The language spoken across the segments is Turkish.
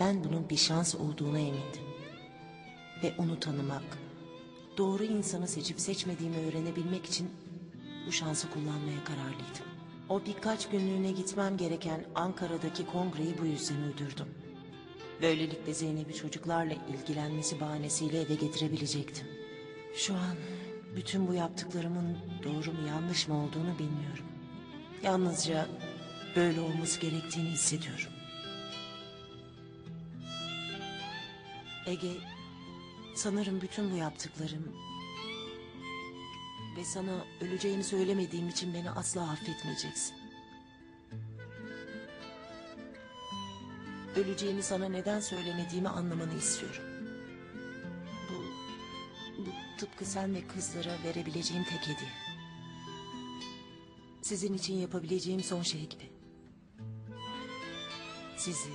Ben bunun bir şans olduğuna emindim. Ve onu tanımak, doğru insanı seçip seçmediğimi öğrenebilmek için bu şansı kullanmaya kararlıydım. O birkaç günlüğüne gitmem gereken Ankara'daki kongreyi bu yüzden uydurdum. Böylelikle Zeynep'i çocuklarla ilgilenmesi bahanesiyle eve getirebilecektim. Şu an bütün bu yaptıklarımın doğru mu yanlış mı olduğunu bilmiyorum. Yalnızca böyle olması gerektiğini hissediyorum. Ege, sanırım bütün bu yaptıklarım ve sana öleceğini söylemediğim için beni asla affetmeyeceksin. Öleceğimi sana neden söylemediğimi anlamanı istiyorum. Bu, bu tıpkı sen ve kızlara verebileceğim tek hediye. Sizin için yapabileceğim son şey gibi. Sizi,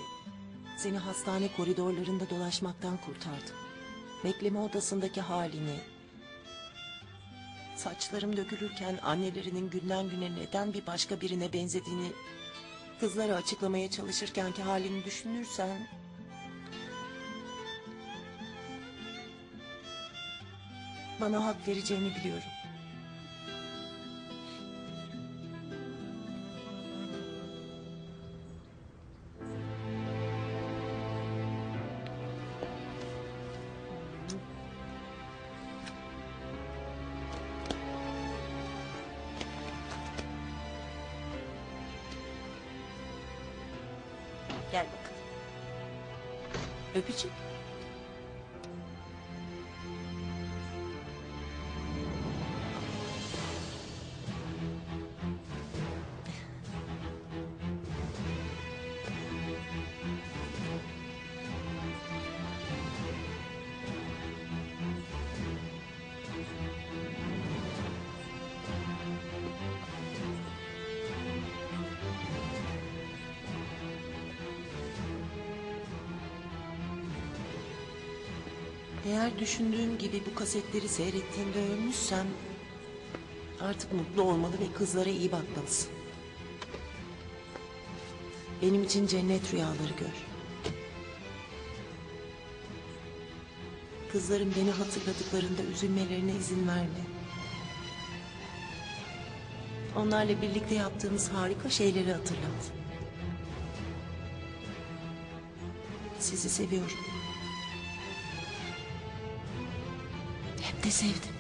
seni hastane koridorlarında dolaşmaktan kurtardım. Bekleme odasındaki halini, saçlarım dökülürken annelerinin günden güne neden bir başka birine benzediğini kızlara açıklamaya çalışırkenki halini düşünürsen... Bana hak vereceğini biliyorum. Gel bakalım. Öpücük. Eğer düşündüğüm gibi bu kasetleri seyrettiğinde ölmüşsem... ...artık mutlu olmalı ve kızlara iyi bakmalısın. Benim için cennet rüyaları gör. Kızların beni hatırladıklarında üzülmelerine izin verme. Onlarla birlikte yaptığımız harika şeyleri hatırlat. Sizi seviyorum. De sevdim.